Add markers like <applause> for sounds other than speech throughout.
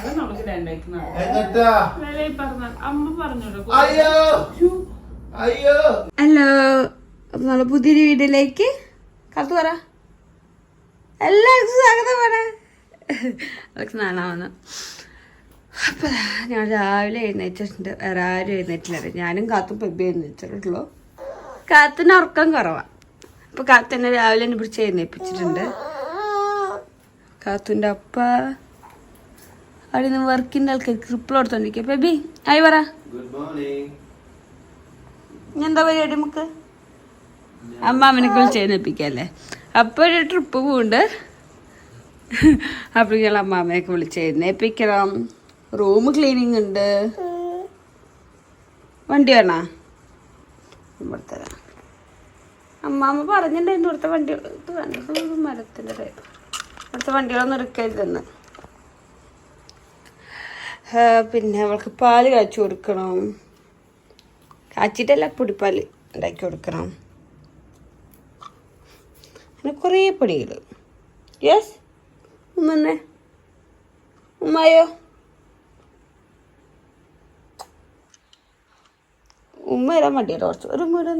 Hello അപ്പൊ നമ്മൾ പുതിയൊരു വീഡിയോയിലേക്ക് കത്ത് പറ. എല്ലാവർക്കും സ്വാഗതം പറ. അവർക്ക് നാണാവുന്നു അപ്പൊ ഞാൻ രാവിലെ എഴുന്നേറ്റിട്ടുണ്ട് വേറെ ആരും എഴുന്നേറ്റില്ല. ഞാനും കാത്തും പെബി എഴുന്നേറ്റിട്ടുള്ളൂ. കാത്തിന് ഉറക്കം കുറവാ. അപ്പൊ കാത്തന്നെ രാവിലെ എന്നെ പിടിച്ച് എഴുന്നേപ്പിച്ചിട്ടുണ്ട്. കാത്തുന്റെ അപ്പ അവിടെ നിന്ന് വർക്കിന്റെ ആൾക്കാർ റിപ്ലൈ കൊടുത്തോണ്ടിരിക്കുക ബേബി ആയി പറ. എന്താ പരിപാടി നമുക്ക്? അമ്മാമനെ വിളിച്ച് എഴുന്നേപ്പിക്കല്ലേ അപ്പോൾ ഒരു ട്രിപ്പ് പോകുന്നുണ്ട് അപ്പോൾ ഞങ്ങൾ അമ്മാമ്മയൊക്കെ വിളിച്ച് എഴുന്നേപ്പിക്കണം റൂം ക്ലീനിങ് ഉണ്ട്. വണ്ടി വേണോ ഇവിടുത്തെ അമ്മാമ്മ പറഞ്ഞിട്ടുണ്ടായിരുന്നു ഇവിടുത്തെ വണ്ടി ഇത് വേണ്ട ഇത് മരത്തിന്റെ ഇവിടുത്തെ വണ്ടികളൊന്നും എടുക്കരുതെന്ന്. പിന്നെ അവൾക്ക് പാൽ കാച്ചു കൊടുക്കണം. കാച്ചിട്ടല്ല പൊടിപ്പാൽ ഉണ്ടാക്കി കൊടുക്കണം. അങ്ങനെ കുറേ പണികൾ യെസ് ഉമ്മന്നെ ഉമ്മയോ? ഉമ്മ വരാൻ മടിയല്ലോ കുറച്ച്. ഒരു ഉമ്മ ഇവിടെ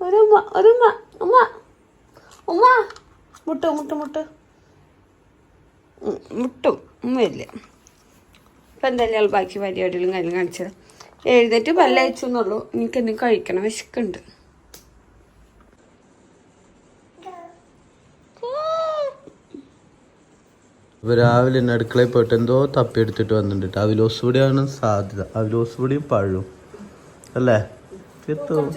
ഒരു ഉമ്മ ഒരു ഉമ്മ ഉമ്മ. ഉമ്മ. മുട്ട മുട്ട മുട്ട. മുട്ടും. ഉമ്മ ഇപ്പം എന്തായാലും ബാക്കി പരിപാടികളും കാര്യം കാണിച്ചത് എഴുന്നേറ്റ് പല്ലയച്ചു എന്നുള്ളൂ എനിക്ക് എന്തെങ്കിലും കഴിക്കണം. വിശക്കുണ്ട് ഇപ്പൊ രാവിലെ തന്നെ അടുക്കളയിൽ പോയിട്ട് എന്തോ തപ്പിയെടുത്തിട്ട് വന്നിട്ടുണ്ട് അവിലോസ് പൊടിയാണ് സാധ്യത. അവിലോസ് പൊടിയും പഴവും. അല്ലേ? പരിപാടിയാണ്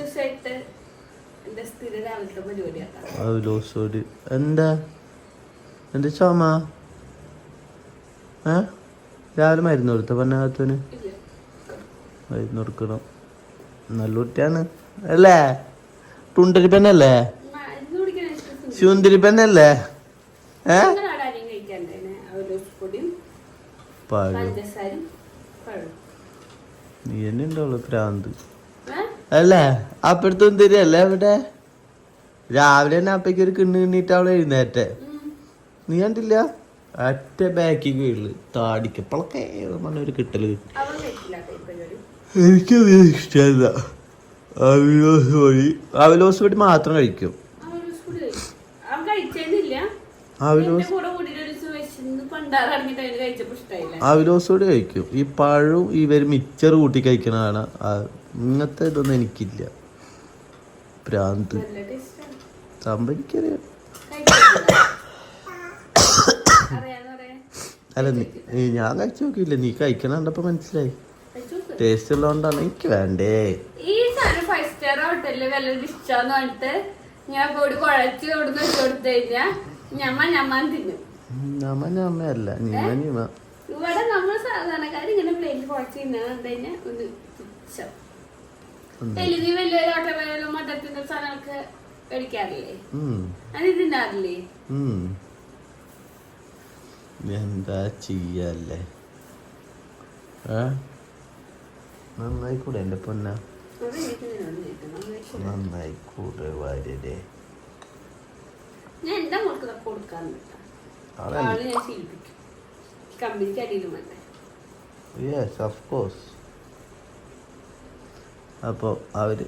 അവിലോസ് പൊടി. എന്താ? എന്താ ചോമ? ഏ? രാവിലെ മരുന്ന് കൊടുത്ത? പന്നകത്തിന് മരുന്ന് കൊടുക്കണം. നല്ല കുട്ടിയാണ്. അല്ലേ? ടുണ്ടരി പെണ്ണല്ലേ? ശുന്തിരി പെണ്ണല്ലേ? ഏ? പഴം നീ തന്നെ ഉണ്ടാവുള്ളു പ്രാന്ത്. അല്ലേ? അപ്പഴത്തും അല്ലേ അവിടെ? രാവിലെ തന്നെ അപ്പയ്ക്ക് ഒരു കിണ്ണ് കിണ്ണിട്ട് അവളെ എഴുന്നേറ്റെ. നീ കണ്ടില്ല? ഒറ്റ ബാക്കി വീട്ടിൽ താടിക്കപ്പളൊക്കെ പറഞ്ഞ ഒരു കിട്ടൽ. എനിക്കത് ഇഷ്ടമല്ല അവിലോസ് പൊടി അവിലോസ് പൊടി മാത്രം കഴിക്കും. അവിലോസ് അവിലോസ് പൊടി കഴിക്കും. ഈ പഴവും ഇവർ മിച്ചർ കൂട്ടി കഴിക്കണതാണ് ഇങ്ങനത്തെ ഇതൊന്നും എനിക്കില്ല. പ്രാന്ത് നല്ല അല്ല നീ ഞാൻ കഴിച്ചു നോക്കിയില്ല നീ കഴിക്കണ കണ്ടപ്പോ മനസ്സിലായി. ടേസ്റ്റ് ഉള്ളതുകൊണ്ടാണ് എനിക്ക് വേണ്ടേ. ഈ സാധനം ഫൈവ് സ്റ്റാർ ഹോട്ടലിൽ വല്ല ഇഷ്ടമെന്ന് പറഞ്ഞിട്ട് ഞാൻ കൂടി കുഴച്ച് കൊടുന്ന് വെച്ച് കൊടുത്തു കഴിഞ്ഞാ ഞമ്മ ഞമ്മാൻ തിന്നും. നമ്മ നമ്മയല്ല നീമ നീമ ഇവിടെ നമ്മൾ സാധാരണക്കാർ ഇങ്ങനെ കുഴച്ച് കഴിഞ്ഞാൽ ഒന്ന് എലുതി വലിയൊരു സാധനങ്ങൾക്ക് അത് തിന്നാറില്ലേ. എന്താ ചെയ്യല്ലേ? നന്നായിക്കൂടെ എന്റെ പൊന്ന. നന്നായിക്കൂടെ വാര്യരെ. യെസ് ഓഫ് കോഴ്സ് അപ്പോൾ അവർ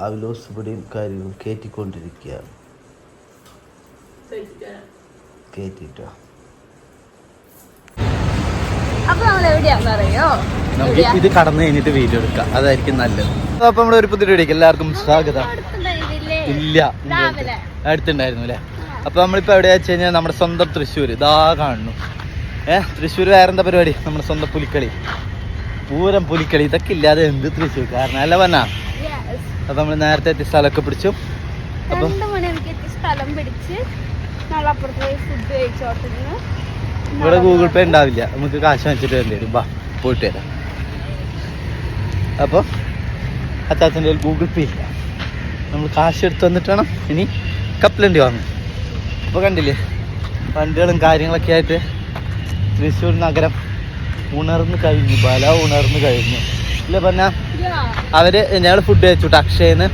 അവലോസ് പൊടിയും കാര്യങ്ങളും കയറ്റിക്കൊണ്ടിരിക്കുകയാണ് കയറ്റിട്ടോ അപ്പൊ നമ്മൾ എവിടെയാന്ന് അറിയോ നമുക്ക് ഇത് കടന്നു കഴിഞ്ഞിട്ട് വീഡിയോ എടുക്കാം. അതായിരിക്കും നല്ലത്. അപ്പൊ നമ്മുടെ ഒരു പുതിയ വീഡിയോക്ക് എല്ലാവർക്കും സ്വാഗതം? ഇല്ല. അടുത്തുണ്ടായിരുന്നു അല്ലേ? അപ്പൊ നമ്മളിപ്പോ എവിടെയാ വെച്ച് കഴിഞ്ഞാൽ നമ്മുടെ സ്വന്തം തൃശ്ശൂർ ഇതാ കാണുന്നു. ഏ തൃശ്ശൂർ വേറെന്താ പരിപാടി? നമ്മുടെ സ്വന്തം പുലിക്കളി. പൂരം പുലിക്കളി. ഇതൊക്കെ ഇല്ലാതെ എന്ത് തൃശ്ശൂർ കാരണം അല്ല പറഞ്ഞ അപ്പൊ നമ്മൾ നേരത്തെ എത്തിയ സ്ഥലമൊക്കെ പിടിച്ചു. അപ്പൊ സ്ഥലം പിടിച്ച് ഫുഡ് കഴിച്ചോട്ടിരുന്നു ഇവിടെ ഗൂഗിൾ പേ ഉണ്ടാവില്ല. നമുക്ക് കാശ് വെച്ചിട്ട് വേണ്ടി വരും ബാ പോയിട്ട് വരാം. അപ്പോൾ അച്ചാച്ചന്റെ ഗൂഗിൾ പേ ഇല്ല. നമ്മൾ കാശ് എടുത്ത് വന്നിട്ട് വേണം ഇനി കപ്പലണ്ടി വാങ്ങും അപ്പോൾ കണ്ടില്ലേ വണ്ടികളും കാര്യങ്ങളൊക്കെ ആയിട്ട് തൃശ്ശൂർ നഗരം ഉണർന്നു കഴിഞ്ഞു ബല ഉണർന്നു കഴിഞ്ഞു. ഇല്ല പറഞ്ഞാൽ അവർ ഞങ്ങൾ ഫുഡ് കഴിച്ചു അക്ഷയെന്ന്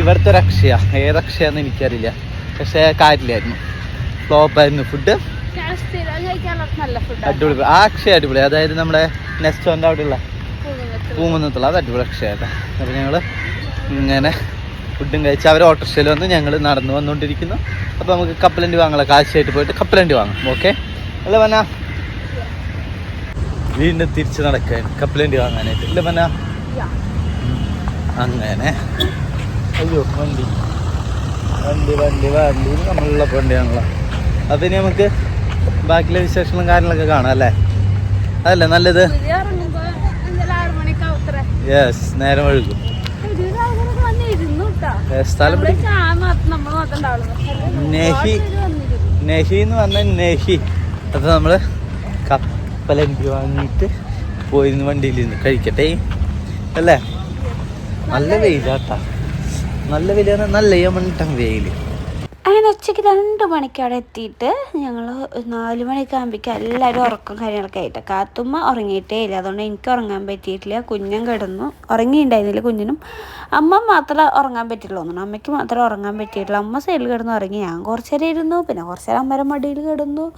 ഇവിടുത്തെ ഒരു അക്ഷയ. ഏത് അക്ഷയാന്ന് എനിക്കറിയില്ല. പക്ഷേ കാര്യമില്ലായിരുന്നു. ഫ്ലോപ്പായിരുന്നു ഫുഡ് അടിപൊളി ആ അക്ഷയ അടിപൊളി. അതായത് നമ്മുടെ നെസ്റ്റോന്റെ അവിടെയുള്ള പൂമന്നത്തുള്ള അത് അടിപൊളി അക്ഷയട്ടാ അപ്പോൾ ഞങ്ങൾ ഇങ്ങനെ ഫുഡും കഴിച്ച് അവർ ഓട്ടോറിക്ഷയിൽ വന്ന് ഞങ്ങൾ നടന്നു വന്നുകൊണ്ടിരിക്കുന്നു അപ്പോൾ നമുക്ക് കപ്പലണ്ടി വാങ്ങാം കാശിയായിട്ട് പോയിട്ട് കപ്പലണ്ടി വാങ്ങാം. ഓക്കെ? അല്ല മന വീണ്ടും തിരിച്ച് നടക്കാൻ കപ്പലണ്ടി വാങ്ങാനായിട്ട്. ഇല്ല മന അങ്ങനെ. അയ്യോ വണ്ടി. വണ്ടി വണ്ടി വണ്ടി. നമ്മളുള്ള വണ്ടിയാണല്ലോ. അപ്പം ഇനി നമുക്ക് ബാക്കിയുള്ള വിശേഷങ്ങളും കാര്യങ്ങളൊക്കെ കാണാം അല്ലേ? അതല്ലേ നല്ലത്? യെസ് നേരം ഒഴുകും നമ്മൾ നെഹി നെഹി എന്ന് പറഞ്ഞാൽ നെഹി. അത് നമ്മൾ കപ്പലണ്ടി വാങ്ങിയിട്ട് പോയിരുന്നു വണ്ടിയിൽ നിന്ന് കഴിക്കട്ടെ. അല്ലേ? നല്ല വെയിലാട്ടാ. നല്ല വെയിലാണ് നല്ല യമണ്ടം വെയിൽ അങ്ങനെ ഉച്ചയ്ക്ക് രണ്ട് മണിക്ക് അവിടെ എത്തിയിട്ട് ഞങ്ങൾ നാല് മണിയൊക്കെ ആകുമ്പോഴേക്കും എല്ലാവരും ഉറക്കം കാര്യങ്ങളൊക്കെ ആയിട്ട്. കാത്തുമ്മ ഉറങ്ങിയിട്ടേ ഇല്ല. അതുകൊണ്ട് എനിക്ക് ഉറങ്ങാൻ പറ്റിയിട്ടില്ല. കുഞ്ഞൻ കിടന്നു. ഉറങ്ങിയിട്ടുണ്ടായിരുന്നില്ല കുഞ്ഞിനും. അമ്മ മാത്രമേ ഉറങ്ങാൻ പറ്റില്ല തോന്നുന്നു അമ്മയ്ക്ക് മാത്രമേ ഉറങ്ങാൻ പറ്റിയിട്ടില്ല അമ്മ സൈഡിൽ കിടന്ന് ഉറങ്ങി. ഞാൻ കുറച്ച് നേരം ഇരുന്നു. പിന്നെ കുറച്ച് നേരം അമ്മയുടെ മടിയിൽ കിടന്നു.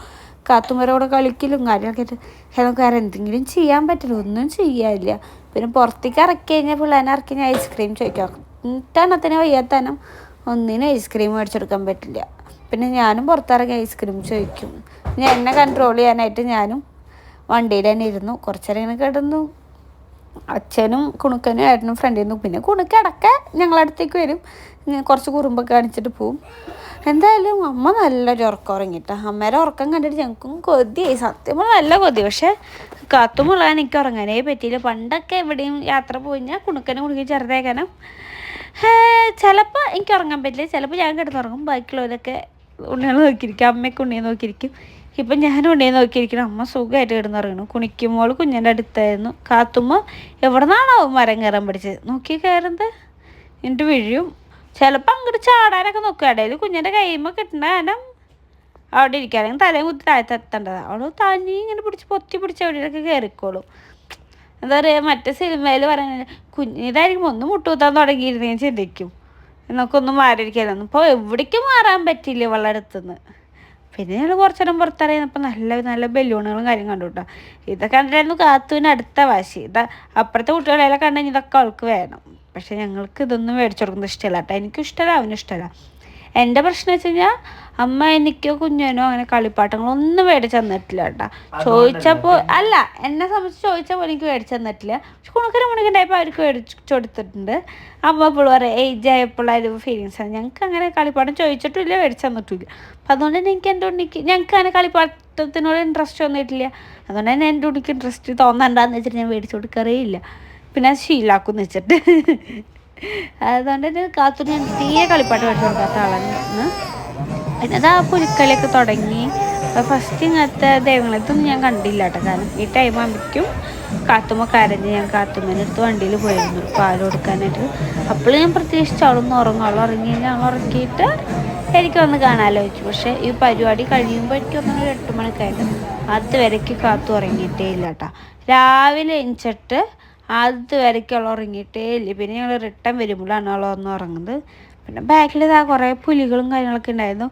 കാത്തുമ്മരോടെ കളിക്കലും ആയിട്ട് നമുക്ക് വേറെ എന്തെങ്കിലും ചെയ്യാൻ പറ്റില്ല. ഒന്നും ചെയ്യാനില്ല. പിന്നെ പുറത്തേക്ക് ഇറക്കി കഴിഞ്ഞാൽ പിള്ളേനെ ഇറക്കി ഞാൻ ഐസ്ക്രീം ചോദിക്കാം. ഇട്ടെണ്ണത്തിന് വയ്യാത്തനം. ഒന്നിനും ഐസ്ക്രീം മേടിച്ചെടുക്കാൻ പറ്റില്ല. പിന്നെ ഞാനും പുറത്തിറങ്ങി ഐസ്ക്രീം ചോദിക്കും. ഞാൻ എന്നെ കൺട്രോൾ ചെയ്യാനായിട്ട് ഞാനും വണ്ടിയിൽ തന്നെ ഇരുന്നു. കുറച്ചേരം ഇങ്ങനെ കിടന്നു. അച്ഛനും കുണുക്കനും ആയിരുന്നു ഫ്രണ്ടിൽ നിന്നു പിന്നെ കുണുക്ക് ഞങ്ങളടുത്തേക്ക് വരും. കുറച്ച് കുറുമ്പൊക്കെ കാണിച്ചിട്ട് പോവും. എന്തായാലും അമ്മ നല്ലൊരു ഉറക്കം ഉറങ്ങിട്ടാ. അമ്മേരെ ഉറക്കം കണ്ടിട്ട് ഞങ്ങൾക്കും കൊതിയായി. സത്യം നല്ല കൊതി. പക്ഷേ കാത്തുമുള്ളാൻ എനിക്ക് ഉറങ്ങാനേ പറ്റിയില്ല. പണ്ടൊക്കെ എവിടെയും യാത്ര പോയി കഴിഞ്ഞാൽ കുണുക്കനും കുണുക്കി ചെറുതേക്കാനും ചിലപ്പോൾ എനിക്ക് ഉറങ്ങാൻ പറ്റില്ല. ചിലപ്പോൾ ഞാൻ കിടന്നുറങ്ങും. ബാക്കിയുള്ളവരൊക്കെ ഉണ്ണികൾ നോക്കിയിരിക്കും. അമ്മയ്ക്ക് ഉണ്ണിയെ നോക്കിയിരിക്കും. ഇപ്പം ഞാൻ ഉണ്ണിയെ നോക്കിയിരിക്കണം അമ്മ സുഖമായിട്ട് കിടന്നുറങ്ങണം കുണിക്കുമ്പോൾ കുഞ്ഞിന്റെ അടുത്തായിരുന്നു. കാത്തുമ്പോൾ എവിടെ നിന്നാണോ മരം കയറാൻ പഠിച്ചത്. നോക്കി കയറുന്നത്. എന്നിട്ട് വീഴും. ചിലപ്പോൾ അങ്ങോട്ട് ചാടാനൊക്കെ നോക്കുക ഇടയിൽ കുഞ്ഞിന്റെ കൈമ കിട്ടണ കാരണം അവിടെ ഇരിക്കുക അല്ലെങ്കിൽ തലയും കുത്തി താഴത്ത് എത്തേണ്ടത് അവൾ തനി ഇങ്ങനെ പിടിച്ച് പൊത്തി പിടിച്ച് എവിടെയൊക്കെ കയറിക്കോളും. എന്താ പറയുക മറ്റേ സിനിമയിൽ പറയുന്നത് കുഞ്ഞിതായിരിക്കും ഒന്ന് മുട്ടുകുത്താൻ തുടങ്ങിയിരുന്നേ ചിന്തിക്കും. എന്നൊക്കൊന്നും മാറിയിരിക്കാനൊന്നും ഇപ്പോൾ എവിടേക്കും മാറാൻ പറ്റില്ല ഇവളുടെ അടുത്തുനിന്ന് പിന്നെ ഞങ്ങൾ കുറച്ചേരം പുറത്തിറങ്ങിയപ്പോൾ നല്ല നല്ല ബലൂണുകളും കാര്യം കണ്ടു കേട്ടോ. ഇതൊക്കെ കണ്ടിട്ടായിരുന്നു കാത്തുവിന് അടുത്ത വാശി. ഇതാ അപ്പുറത്തെ കുട്ടികളെല്ലാം കണ്ടു ഇതൊക്കെ അവൾക്ക് വേണം. പക്ഷെ ഞങ്ങൾക്ക് ഇതൊന്നും മേടിച്ചു കൊടുക്കുന്നത് ഇഷ്ടമല്ല കേട്ടോ. എനിക്കും ഇഷ്ടമല്ല അവനും ഇഷ്ടമല്ല. എന്റെ പ്രശ്നം വെച്ച് കഴിഞ്ഞാൽ അമ്മ എനിക്കോ കുഞ്ഞനോ അങ്ങനെ കളിപ്പാട്ടങ്ങളൊന്നും മേടിച്ച് തന്നിട്ടില്ല കേട്ടോ. ചോദിച്ചപ്പോൾ അല്ല എന്നെ സംബന്ധിച്ച് ചോദിച്ചപ്പോൾ എനിക്ക് മേടിച്ച് തന്നിട്ടില്ല. പക്ഷെ കുണക്കര മുണക്കുണ്ടായപ്പോൾ അവർക്ക് മേടിച്ച് കൊടുത്തിട്ടുണ്ട്. അമ്മ എപ്പോഴും പറയാം ഏജ് ആയപ്പോഴായാലും ഫീലിങ്സ് ആണ്? ഞങ്ങൾക്ക് അങ്ങനെ കളിപ്പാട്ടം ചോദിച്ചിട്ടില്ല മേടിച്ച് തന്നിട്ടില്ല. അപ്പം അതുകൊണ്ട് തന്നെ എനിക്ക് എന്റെ ഉണ്ണിക്ക് ഞങ്ങൾക്ക് അങ്ങനെ കളിപ്പാട്ടത്തിനോട് ഇൻട്രസ്റ്റ് വന്നിട്ടില്ല. അതുകൊണ്ട് തന്നെ എന്റെ ഉണ്ണിക്ക് ഇൻട്രസ്റ്റ് തോന്നണ്ടെന്ന് വെച്ചിട്ട് ഞാൻ മേടിച്ച് കൊടുക്കാറേ ഇല്ല. പിന്നെ ശീലാക്കും വെച്ചിട്ട്. അതുകൊണ്ട് തന്നെ കാത്തു ഞാൻ തീരെ കളിപ്പാട്ട് മേടിച്ച് കൊടുക്കാത്ത ആളാണ്. അത് ആ പുലിക്കളിയൊക്കെ തുടങ്ങി. ഫസ്റ്റ് ഇങ്ങനത്തെ ദൈവങ്ങളെത്തൊന്നും ഞാൻ കണ്ടില്ല കേട്ടോ. കാരണം ഈ ടൈം ആകുമ്പോഴേക്കും കാത്തുമ്മ കരഞ്ഞ് ഞാൻ കാത്തുമ്മേന്റെ അടുത്ത് വണ്ടിയിൽ പോയിരുന്നു. പാൽ കൊടുക്കാനായിട്ട്. അപ്പോൾ ഞാൻ പ്രത്യേകിച്ച് അവളൊന്ന് ഉറങ്ങും. അവൾ ഉറങ്ങി കഴിഞ്ഞാൽ അവൾ ഉറക്കിയിട്ട് എനിക്ക് വന്ന് കാണാമല്ലോ വെച്ചു പക്ഷേ ഈ പരിപാടി കഴിയുമ്പോൾ എനിക്ക് ഒന്നും എട്ട് മണിക്കായിട്ട് അതുവരയ്ക്ക് കാത്തു ഉറങ്ങിയിട്ടേ ഇല്ല കേട്ടോ. രാവിലെ എണിച്ചിട്ട് അതുവരയ്ക്ക് അവൾ ഉറങ്ങിയിട്ടേ ഇല്ല. പിന്നെ ഞങ്ങൾ റിട്ടേൺ വരുമ്പോഴാണ് അവൾ ഒന്ന് ഉറങ്ങുന്നത്. പിന്നെ ബാക്കിൽ ഇതാ കുറേ പുലികളും കാര്യങ്ങളൊക്കെ ഉണ്ടായിരുന്നു.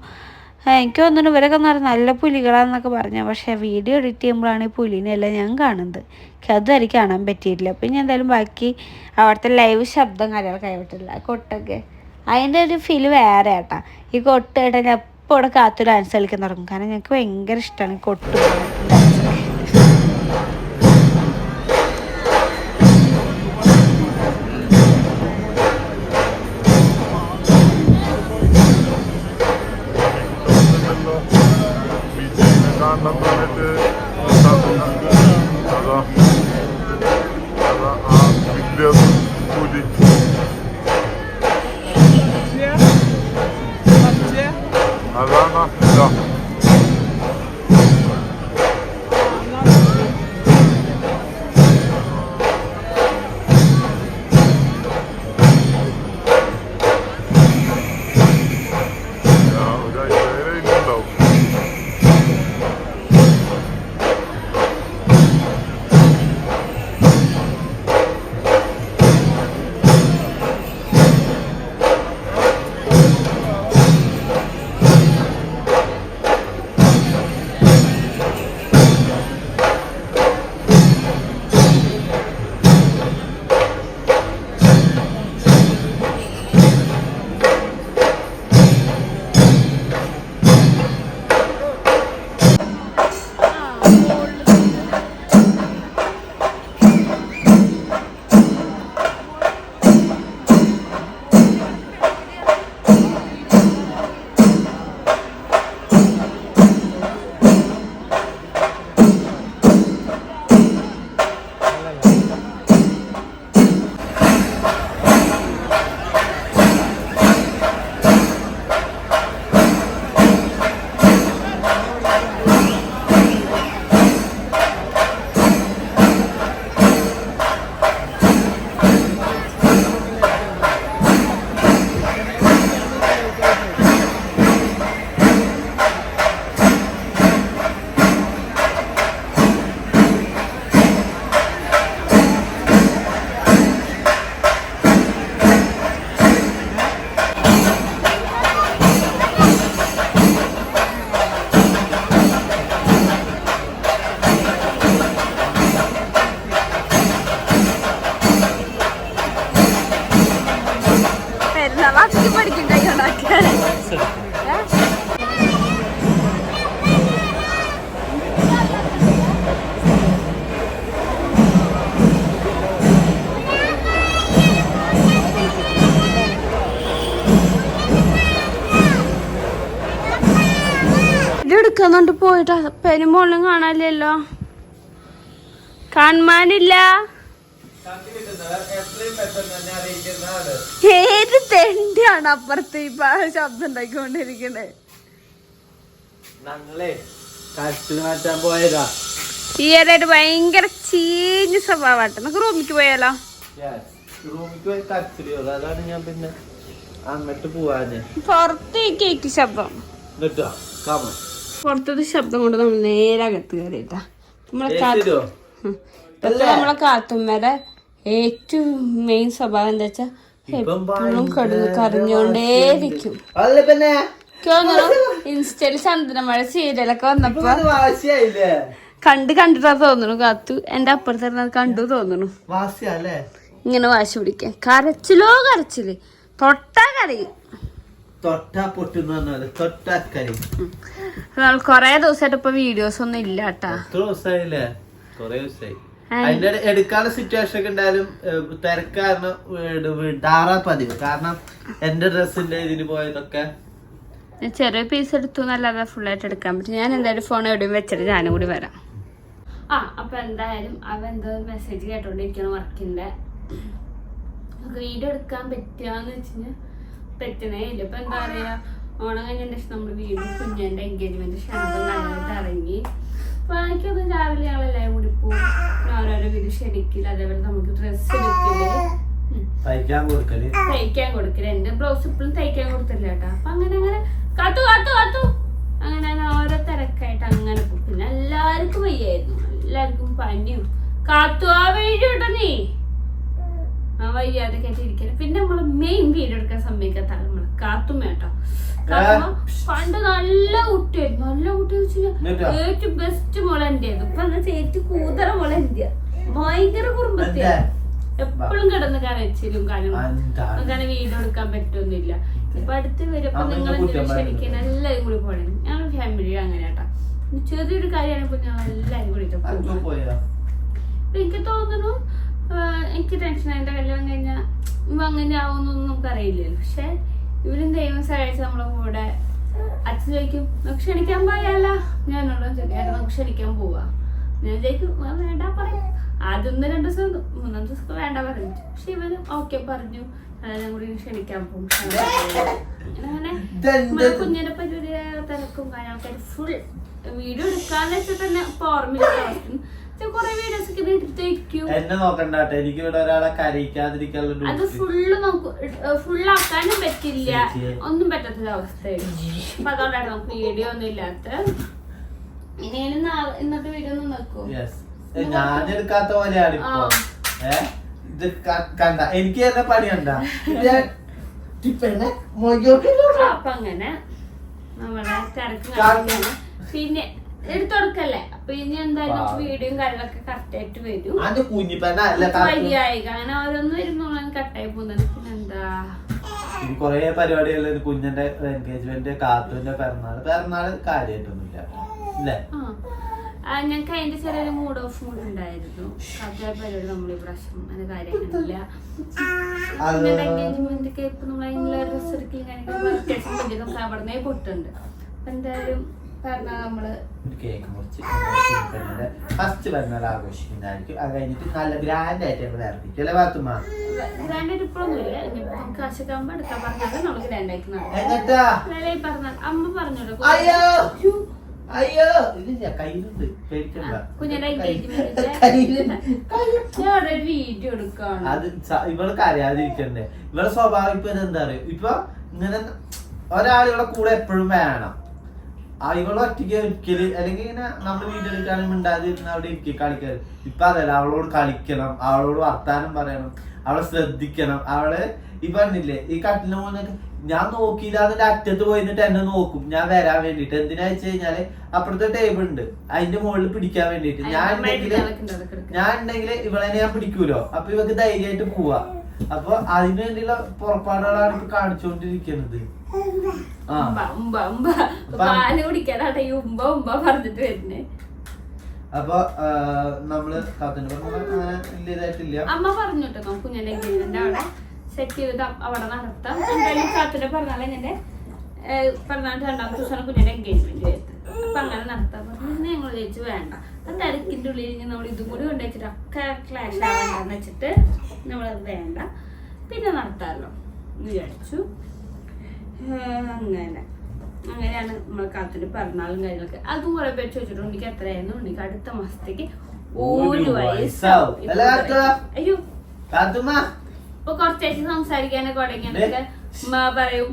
എനിക്ക് തോന്നുന്നു ഇവരൊക്കെ എന്ന് പറഞ്ഞാൽ നല്ല പുലികളാണെന്നൊക്കെ പറഞ്ഞു. പക്ഷേ വീഡിയോ എഡിറ്റ് ചെയ്യുമ്പോഴാണ് ഈ പുലിനെല്ലാം ഞാൻ കാണുന്നത്. എനിക്ക് അതുവരെ കാണാൻ പറ്റിയിട്ടില്ല. അപ്പം ഞാൻ എന്തായാലും ബാക്കി അവിടുത്തെ ലൈവ് ശബ്ദം കാര്യങ്ങളൊക്കെ ആയിട്ടില്ല. കൊട്ടൊക്കെ. അതിന്റെ ഒരു ഫീൽ വേറെ ആട്ടാ. ഈ കൊട്ട് ഞാൻ എപ്പോഴും ഇവിടെ കാത്തു ഡാൻസ് കളിക്കാൻ തുടങ്ങും. കാരണം ഞങ്ങൾക്ക് ഭയങ്കര ഇഷ്ടമാണ് കൊട്ട്. വിളിക്കുന്നുണ്ട് പോയിട്ട് പെരുമോളും കാണാനില്ലല്ലോ. കാണാനില്ല ഏത് തെണ്ടിയാണ് അപ്പുറത്ത് ഇപ്പൊ ആ ശബ്ദം ഉണ്ടാക്കിക്കൊണ്ടിരിക്കണേ പോയതാ. ഈയിടെയായിട്ട് ഭയങ്കര ചീഞ്ഞ സ്വഭാവട്ടെ നമുക്ക് റൂമിക്ക് പോയാലോ? റൂമിൽ പോയി കരച്ചിൽ അതാണ് ഞാൻ പിന്നെ അങ്ങോട്ട് പോവാന് പുറത്തേക്ക് ഈ ശബ്ദം. കേട്ടോ കാമ പുറത്തത്തെ ശബ്ദം കൊണ്ട് നമ്മൾ നേരെ അകത്ത് കയറിയിട്ടാ. നമ്മളെ കാത്തു നമ്മളെ കാത്തുമ്മയുടെ ഏറ്റവും മെയിൻ സ്വഭാവം എന്താ വെച്ചാ എപ്പോഴും കടന്ന് തോന്നുന്നു ഇൻസ്റ്റയിൽ ചന്ദ്രമഴ സീരിയലൊക്കെ വന്നപ്പോ കണ്ട് കണ്ടിട്ടാ തോന്നുന്നു കാത്തു. എന്റെ അപ്പുറത്തെ കണ്ടു തോന്നുന്നു. ഇങ്ങനെ വാശി പിടിക്കാൻ. കരച്ചിലോ കരച്ചിൽ. തൊട്ടാ കരയും തൊട്ടാ പൊട്ടുന്ന പറഞ്ഞാൽ തൊട്ടാക്കരി നമ്മൾ കൊറേ ദിവസമായിട്ട് ഇപ്പൊ വീഡിയോസ് ഒന്നും ഇല്ല കേട്ടാ എത്ര ദിവസമായില്ലേ കൊറേ ദിവസമായി അതിന്റെ ഇട- എടുക്കാനുള്ള സിറ്റുവേഷൻ ഒക്കെ ഉണ്ടായാലും തിരക്കാരണം തിരക്ക് കാരണം വീട് വിടാറാ പതിവ്. കാരണം എന്റെ ഡ്രസ്സിന്റെ ഇതിന് പോയതൊക്കെ ഞാൻ ചെറിയ പീസ് എടുത്തു എന്നല്ലാതെ ഫുൾ ആയിട്ട് എടുക്കാൻ പറ്റും ഞാൻ എന്തായാലും ഫോൺ എവിടെയും വെച്ചിട്ട് ഞാനും കൂടി വരാം. ആ അപ്പൊ എന്തായാലും അവ എന്തോ മെസ്സേജ് കേട്ടോണ്ടിരിക്കണം വർക്കിന്റെ വീഡിയോ എടുക്കാൻ പറ്റുകയെന്ന് വെച്ചാൽ പറ്റണേ ഇല്ല. ഇപ്പൊ എന്താ പറയാ ഓണം കഴിഞ്ഞതിന് ശേഷം നമ്മൾ വീണ്ടും കുഞ്ഞിന്റെ എൻഗേജ്മെന്റ് ക്ഷണിതം കഴിഞ്ഞിട്ട് ഇറങ്ങി. അപ്പൊ എനിക്കത് രാവിലെ ഞങ്ങളെല്ലാവരും കൂടി പോകും ഓരോരോ വീട് ക്ഷണിക്കില്ല അതേപോലെ നമുക്ക് ഡ്രസ്സ് എടുക്കില്ല. തയ്ക്കാൻ കൊടുക്കൽ. തയ്ക്കാൻ കൊടുക്കില്ല എന്റെ ബ്ലൗസ് ഇപ്പോഴും തയ്ക്കാൻ കൊടുത്തില്ല കേട്ടോ. അപ്പൊ അങ്ങനെ അങ്ങനെ കാത്തു കാത്തു കാത്തു അങ്ങനെ അങ്ങനെ ഓരോ തിരക്കായിട്ട് അങ്ങനെ പോകും പിന്നെ എല്ലാവർക്കും വയ്യായിരുന്നു. എല്ലാവർക്കും പനിയും. കാത്തു ആ വീഡിയോ കേട്ടോ നീ. ആ വയ്യാതെ കേട്ടിരിക്കൽ. പിന്നെ നമ്മൾ മെയിൻ വീഡിയോ എടുക്കാൻ സമ്മതിക്കാത്ത ആൾ നമ്മൾ കാത്തുമ്മ കേട്ടോ പണ്ട് നല്ല കുട്ടിയായിരുന്നു. നല്ല കുട്ടി? ഏറ്റവും ബെസ്റ്റ് മോളെ എന്റെ ഇപ്പൊ എന്താ ഏറ്റവും കൂതറ മോളെ എന്റെ ഭയങ്കര കുറുമ്പത്തിയാണ് എപ്പോഴും കിടന്ന് കരച്ചിലും കാരണം? അങ്ങനെ വീഡിയോ എടുക്കാൻ പറ്റൊന്നുമില്ല. ഇപ്പൊ അടുത്ത് വരുമ്പോ നിങ്ങൾ. ക്ഷണിക്കാൻ എല്ലാരും കൂടി പോണേ. ഞങ്ങൾ ഫാമിലി അങ്ങനെ കേട്ടാ. ചെറിയൊരു കാര്യമാണ് ഇപ്പൊ ഞങ്ങൾ എല്ലാരും കൂടി എനിക്ക് തോന്നുന്നു എനിക്ക് ടെൻഷൻ എന്റെ കല്യാണം കഴിഞ്ഞാൽ ഇവ അങ്ങനെ നമുക്ക് അറിയില്ലല്ലോ. പക്ഷെ ഇവരും ദൈവം സഹായിച്ച നമ്മളെ കൂടെ. അച്ഛൻ ചോദിക്കും ക്ഷണിക്കാൻ പോയാല? ഞാനുള്ള ചോദിക്കാം നമുക്ക് ക്ഷണിക്കാൻ പോവാ. ഞാൻ ചോദിക്കും വേണ്ട പറയും. ആദ്യം ഒന്ന് രണ്ട് ദിവസം. മൂന്നാം ദിവസം വേണ്ട പറഞ്ഞു. പക്ഷെ ഇവന് ഓക്കെ പറഞ്ഞു. ഞാൻ കൂടി ക്ഷണിക്കാൻ പോകും. അങ്ങനെ കുഞ്ഞിന്റെ പരിപാടി തിരക്കും കാര്യങ്ങളൊക്കെ ഫുൾ വീഡിയോ എടുക്കാന്ന് വെച്ചാൽ തന്നെ ഇപ്പൊ ഓർമ്മയില്ല. എന്നെ നോക്കണ്ടാട്ടെ എനിക്ക് ഇവിടെ ഒരാളെ കരയിക്കാതിരിക്കാനുള്ള അത് ഫുള്ള് ഫുള്ളാക്കാനും പറ്റില്ല. ഒന്നും പറ്റാത്തൊരു അവസ്ഥയായിരുന്നു അപ്പൊ അതുകൊണ്ടാണ് നമുക്ക് വീഡിയോ ഒന്നും ഇല്ലാത്ത. ഇനിയും ഇന്നത്തെ വീഡിയോ ഒന്ന് നോക്കൂ. ഞാൻ എടുക്കാത്ത പോലെയാണ് ഇപ്പൊ. ഇത് കണ്ട. എനിക്ക് തന്നെ പണി കണ്ടാ. ഞാൻ ടിപ്പെന്നെ മൊയ്യോട്ടിലൂടെ. അപ്പൊ അങ്ങനെ നമ്മളെ തിരക്ക് പിന്നെ എടുത്തൊടുക്കല്ലേ? അപ്പൊ ഇനി എന്തായാലും. വീഡിയോയും കാര്യങ്ങളൊക്കെ കറക്റ്റ് ആയിട്ട് വരും. വയ്യായി അങ്ങനെ ഓരോന്ന് വരുന്നോളാൻ കട്ടായി പോകുന്നത്. പിന്നെന്താ കൊറേ പരിപാടികളിൽ കുഞ്ഞിന്റെ എൻഗേജ്മെന്റ് കാത്തുവിന്റെ പിറന്നാൾ. പിറന്നാൾ കാര്യമായിട്ടൊന്നുമില്ല അല്ലേ ഞങ്ങൾക്ക് അതിന്റെ ചെറിയൊരു മൂഡ് ഓഫ് മൂഡ് ഉണ്ടായിരുന്നു. കാത്തിയ പരിപാടി നമ്മൾ ഈ പ്രാവശ്യം അത് കാര്യമായിട്ടില്ല എൻഗേജ്മെന്റ് ഒക്കെ ഇപ്പൊ നമ്മൾ അതിനുള്ള ഡ്രസ് എടുക്കലും കാര്യങ്ങളും അത്യാവശ്യം അപ്പൊ എന്തായാലും നമ്മൾ ഒരു കേക്ക് മുറിച്ച് ഫസ്റ്റ് പിറന്നാൾ ആഘോഷിക്കുന്നതായിരിക്കും അത് കഴിഞ്ഞിട്ട് നല്ല ഗ്രാൻഡ് ആയിട്ട് ഞങ്ങൾ ആരംഭിക്കും അല്ലേ പാത്തുമ്മ ഗ്രാൻഡ് ഇപ്പോഴൊന്നുമില്ല. ഇനിയിപ്പോ കാശൊക്കെ ആകുമ്പോ എടുക്കാൻ പറഞ്ഞാൽ നമ്മൾ ഗ്രാൻഡ് ആക്കി നടക്കും. പറഞ്ഞാൽ അമ്മ പറഞ്ഞോളൂ അയ്യോ! അയ്യോ! കയ്യിലുണ്ട്. പേടിക്കണ്ട. <laughs> അത് ഇവൾ സ്വഭാവം ഇപ്പൊ എന്താ പറയുക ഇപ്പൊ ഇങ്ങനെ ഒരാൾ ഇവളെ കൂടെ എപ്പോഴും വേണം. ആ ഇവൾ ഒറ്റയ്ക്ക് ഒരിക്കൽ അല്ലെങ്കിൽ ഇങ്ങനെ നമ്മൾ വീഡിയോ എടുക്കാനും മിണ്ടാതിരുന്ന അവിടെ ഇരിക്കുക കളിക്കാൻ ഇപ്പൊ അതല്ല അവളോട് കളിക്കണം അവളോട് വർത്താനം പറയണം അവളെ ശ്രദ്ധിക്കണം അവൾ ഈ പറഞ്ഞില്ലേ ഈ കട്ടിലിന് പോകുന്നൊക്കെ ഞാൻ നോക്കിയില്ല അതിന്റെ അറ്റത്ത് പോയിട്ട് എന്നെ നോക്കും. ഞാൻ വരാൻ വേണ്ടിട്ട് എന്തിനാ വെച്ച് കഴിഞ്ഞാൽ അപ്പുറത്തെ ടേബിൾ ഉണ്ട്. അതിന്റെ മുകളിൽ പിടിക്കാൻ വേണ്ടിട്ട് ഞാൻ ഉണ്ടെങ്കിൽ ഞാൻ ഉണ്ടെങ്കിൽ ഇവളെ ഞാൻ പിടിക്കൂലോ? അപ്പൊ ഇവക്ക് ധൈര്യമായിട്ട് പോവാ. അപ്പൊ അതിനു വേണ്ടിയുള്ള പുറപ്പാടുകളാണ് ഇപ്പൊ കാണിച്ചുകൊണ്ടിരിക്കുന്നത്. ഉമ്പ, ഉമ്പ, ഉമ്പ. പാൽ കുടിക്കാനാട്ടെ ഈ ഉമ്പ ഉമ്പ പറഞ്ഞിട്ട് വരുന്നേ. അപ്പൊ നമ്മൾ അമ്മ പറഞ്ഞു കേട്ടോ നമുക്ക് അവിടെ സെറ്റ് ചെയ്തിട്ട് അവിടെ നടത്താം. എന്തായാലും പറഞ്ഞാൽ എന്നെ പറഞ്ഞാൽ രണ്ടാമത്തെ ദിവസമാണ് കുഞ്ഞിന്റെ എൻഗേജ്മെന്റ് വരുന്നത്. അപ്പൊ അങ്ങനെ നടത്താൻ പറഞ്ഞു ഞങ്ങൾ ചോദിച്ചു വേണ്ട. ആ തിരക്കിന്റെ ഉള്ളിൽ ഇനി നമ്മൾ ഇതും കൂടി കൊണ്ടുവച്ചിട്ട് ഒക്കെ ക്ലാഷ് ആവണ്ടെന്ന് വെച്ചിട്ട് നമ്മളത് വേണ്ട. പിന്നെ നടത്താമല്ലോ വിചാരിച്ചു. അങ്ങനെ. അങ്ങനെയാണ് നമ്മളെ കാത്തിന്റെ പിറന്നാളും കാര്യങ്ങളൊക്കെ. അതും കുറെ പേര് ചോദിച്ചിട്ടുണ്ട്. ഉണ്ണിക്ക് എത്രയായിരുന്നു? ഉണ്ണിക്ക് അടുത്ത മാസത്തേക്ക് ഒരു വയസ്സാവും. അയ്യോ. ഇപ്പൊ കുറച്ചാഴ്ച സംസാരിക്കാനൊക്കെ തുടങ്ങിയൊക്കെ ഉമ്മ പറയും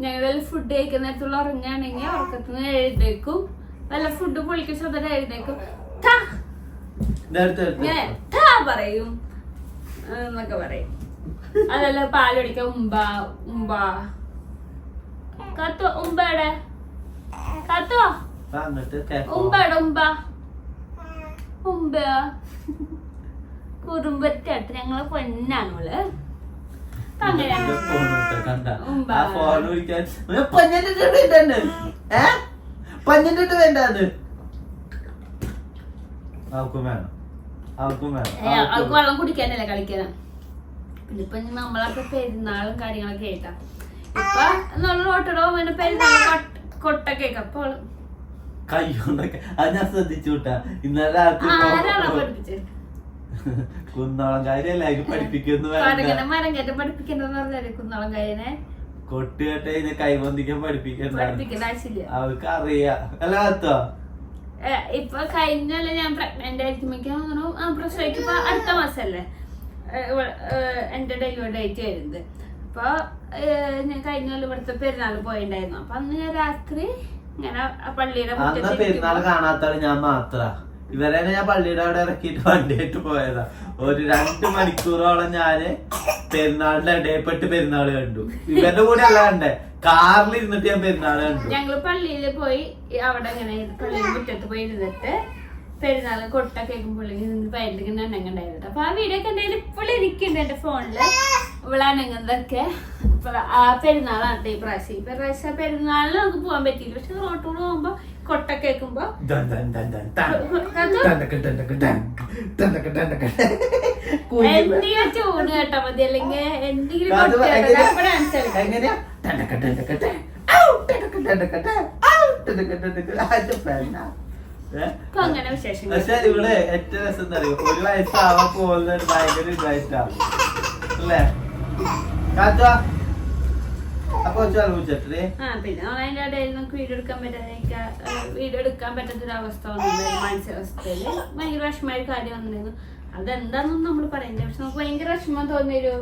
ഞങ്ങൾ ഫുഡ് കഴിക്കുന്ന നേരത്തുള്ള ഉറങ്ങുകയാണെങ്കിൽ ഉറക്കത്തിന് എഴുതേക്കും വല്ല ഫുഡ് പൊളിക്കുന്ന ശ്രദ്ധ എഴുതേക്കും പറയും. എന്നൊക്കെ പറയും. അതല്ല പാൽ കുടിക്കാൻ ഉമ്പ ഉമ്പ കത്തോ ഉമ്പടെ കത്തോ? ഉമ്പയുടെ ഉമ്പ ഉമ്പ കുറുമ്പറ്റാട്ട് ഞങ്ങളെ പൊന്നാണോൾ അപ്പൊ അങ്ങനെയാണ് കണ്ട ഉമ്പ. ആ ഫോൺ വിളിക്കാൻ. പഞ്ഞിട്ട് വേണ്ടത് ഏ? പഞ്ഞിട്ട് വേണ്ടത് അവക്കും വേണം. അവക്കും വേണം. ഏ, അവൾക്ക് അവക്കും വെള്ളം കുടിക്കാനല്ലേ കളിക്കാനാ ഇനി നമ്മളൊക്കെ പെരുന്നാളും കാര്യങ്ങളൊക്കെ ആയിട്ടാ. ഇപ്പൊ നമ്മൾ ഓട്ടടോ അങ്ങനെ പെരുന്നാൾ കൊട്ടൊക്കെ ആയിക്കാം. അപ്പൊ അവൾ കൈ കൊണ്ടൊക്കെ അത് ഞാൻ ശ്രദ്ധിച്ചു ഇന്നലെ രാത്രി കുന്നോളം കാര്യല്ല അതിന് പഠിപ്പിക്കുന്നു പഠിപ്പിക്കണ്ടെന്ന് പറഞ്ഞാൽ കുന്നോളം കാര്യനെ കൊട്ടുകെട്ട് അതിനെ കൈബന്ധിക്കാൻ പഠിപ്പിക്കണ്ട പഠിപ്പിക്കേണ്ട ആവശ്യമില്ല. അവർക്ക് അറിയാം അല്ല കത്തോ ഇപ്പൊ കഴിഞ്ഞല്ല ഞാൻ പ്രഗ്നന്റ് ആയിരിക്കുമ്പോ പ്രസവിക്കുമ്പോ അടുത്ത മാസല്ലേ? ഏ, ഡെലിവറി ഡേറ്റ് വരുന്നത്. അപ്പോൾ ഞാൻ കഴിഞ്ഞ കൊല്ലം ഇവിടുത്തെ പെരുന്നാൾ പോയിണ്ടായിരുന്നു. അപ്പൊ അന്ന് ഞാൻ രാത്രി ഇങ്ങനെ പള്ളിയുടെ പെരുന്നാൾ കാണാത്ത ഞാൻ മാത്ര. ഇവരെ ഞാൻ പള്ളിയുടെ അവിടെ ഇറക്കിയിട്ട് വണ്ടിയായിട്ട് പോയതാ. ഒരു രണ്ട് മണിക്കൂറോളം ഞാൻ പെരുന്നാളിന്റെ ഇടയപ്പെട്ട് പെരുന്നാൾ കണ്ടു. ഇവരുടെ കൂടെ അല്ല കണ്ടേ. കാറിൽ ഇരുന്നിട്ട് ഞാൻ പെരുന്നാൾ കണ്ടു. ഞങ്ങൾ പള്ളിയിൽ പോയി അവിടെ ഇങ്ങനെ പള്ളിയുടെ മുറ്റത്ത് പോയി ഇരുന്നിട്ട് പെരുന്നാൾ കൊട്ട കേൾക്കുമ്പോൾ നിന്ന് പയറ്റിങ്ങനെ അനങ്ങണ്ടായിരുന്നു അപ്പൊ ആ വീഡിയോ ഒക്കെ ഉണ്ടായാലും ഇപ്പോൾ ഇരിക്കുന്നുണ്ട് എന്റെ ഫോണിൽ ഇവിടെ അനങ്ങുന്നതൊക്കെ. ആ പെരുന്നാളാണ് ഈ പ്രാവശ്യം. ഈ പ്രാവശ്യം പെരുന്നാളിന് നമുക്ക് പോകാൻ പറ്റിയില്ല. പക്ഷെ റോട്ടോട് പോകുമ്പോ കൊട്ട കേൾക്കുമ്പോ എന്തെങ്കിലും ചൂട് കേട്ടാ മതി. അല്ലെങ്കിൽ എന്തെങ്കിലും ഡാൻസ് കളിക്കാം. പക്ഷെ ഇവിടെ ഏറ്റവും രസം എന്താ അറിയോ? ഒരു വയസ്സാവാൻ പോകുന്ന ഒരു ഭയങ്കര ഇതായിട്ടാ. അല്ലേ? അപ്പൊ ചോദിച്ചേ ആ പിന്നെ അതിന്റെ ഇടയിൽ നമുക്ക് വീഡിയോ എടുക്കാൻ പറ്റാതെ വീഡിയോ എടുക്കാൻ പറ്റാത്ത ഒരു അവസ്ഥ വന്നിട്ടുണ്ടായിരുന്നു മാനസികാവസ്ഥയിൽ ഭയങ്കര വിഷമമായ ഒരു കാര്യം വന്നിരുന്നു. അതെന്താണെന്നും നമ്മൾ പറയുന്നില്ല പക്ഷെ നമുക്ക് ഭയങ്കര വിഷമം തോന്നിയൊരു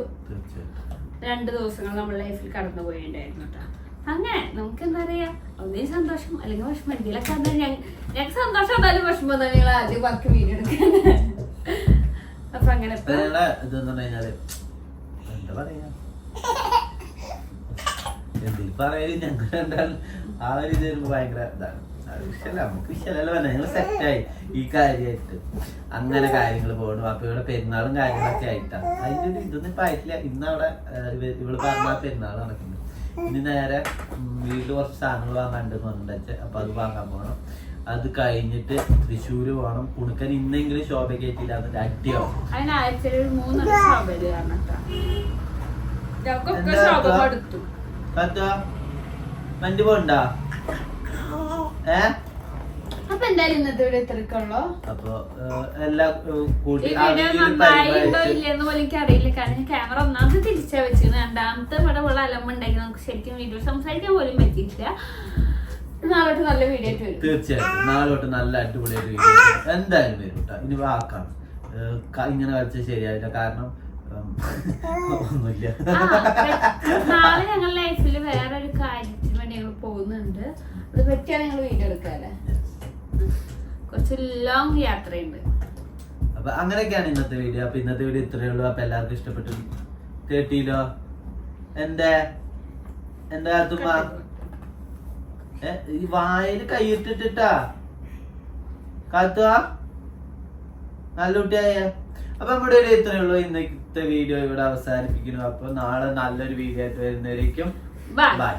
രണ്ട് ദിവസങ്ങൾ നമ്മുടെ ലൈഫിൽ കടന്നു പോയിണ്ടായിരുന്നു കേട്ടോ അങ്ങനെ നമുക്ക് എന്താ പറയാ? ഒന്നേ സന്തോഷം അല്ലെങ്കിൽ വിഷമം. എന്തെങ്കിലുമൊക്കെ ഞങ്ങ- ഞങ്ങൾക്ക് സന്തോഷം എന്തായാലും വിഷമം തന്നെ ഞങ്ങൾ ആദ്യം വർക്ക് വീഡിയോ അപ്പൊ അങ്ങനെ പറയൽ ഞങ്ങൾ നമുക്ക് ഈ അങ്ങനെ കാര്യങ്ങൾ പോകണം അപ്പൊ ഇവിടെ പെരുന്നാളും കാര്യങ്ങളൊക്കെ ആയിട്ടാ. അതിന്റെ ഒരു ഇതൊന്നും ഇപ്പൊ ആയിട്ടില്ല. ഇന്നവിടെ ഇവൾ പറഞ്ഞ പെരുന്നാൾ നടക്കുന്നത് ഇനി നേരെ വീട്ടിൽ കുറച്ച് സാധനങ്ങൾ വാങ്ങാണ്ടെന്ന് പറഞ്ഞിട്ട് അപ്പൊ അത് വാങ്ങാൻ പോകണം അത് കഴിഞ്ഞിട്ട് തൃശ്ശൂര് പോകണം കുണുക്കൻ ഇന്നെങ്കിലും ശോഭ കയറ്റിയില്ല അതിന്റെ അടിയാവും വണ്ടി പോണ്ടാ? ഏ? അപ്പൊ എന്തായാലും ഇന്നത്തെ ഇവിടെ ഇത്രക്കുള്ളൂ അപ്പൊ എല്ലാം കൂട്ടി കാരണം ക്യാമറ ഒന്നാമത് തിരിച്ചാ വെച്ചത് രണ്ടാമത്തെ ഇവിടെ ഉള്ള അലമ്പുണ്ടെങ്കിൽ നമുക്ക് ശരിക്കും വീഡിയോ സംസാരിക്കാൻ പോലും പറ്റിയിട്ടില്ല. നാളോട്ട് നല്ല വീഡിയോ തീർച്ചയായിട്ടും. നല്ല അടിപൊളിയായിട്ട് വീഡിയോ എന്തായാലും വരും കേട്ടോ ഇനി വാക്കാണ്. ഇങ്ങനെ കളിച്ച ശരിയായില്ല കാരണം ഒന്നുമില്ല. നാളെ ഞങ്ങൾ ലൈഫിൽ വേറെ ഒരു കാര്യത്തിന് വേണ്ടി ഞങ്ങൾ പോകുന്നുണ്ട്. അത് പറ്റിയാണ് ഞങ്ങൾ വീഡിയോ എടുക്കാല്ലേ? കുറച്ച് ലോങ് യാത്രയുണ്ട്. അപ്പൊ അങ്ങനെയൊക്കെയാണ് ഇന്നത്തെ വീഡിയോ അപ്പൊ ഇന്നത്തെ വീഡിയോ ഇത്രയേ ഉള്ളൂ. അപ്പൊ എല്ലാവർക്കും ഇഷ്ടപ്പെട്ടു. കേട്ടില്ലോ? എന്റെ എന്താ തുമ്മ ഈ വായിൽ കൈയിട്ടിട്ടാ കാത്തുവാ? നല്ല കുട്ടിയായ. അപ്പൊ നമ്മുടെ ഒരു ഇത്രയേ ഉള്ളൂ. ഇന്നത്തെ വീഡിയോ ഇവിടെ അവസാനിപ്പിക്കുന്നു. അപ്പൊ നാളെ നല്ലൊരു വീഡിയോ ആയിട്ട് വരുന്നവരേക്കും ബൈ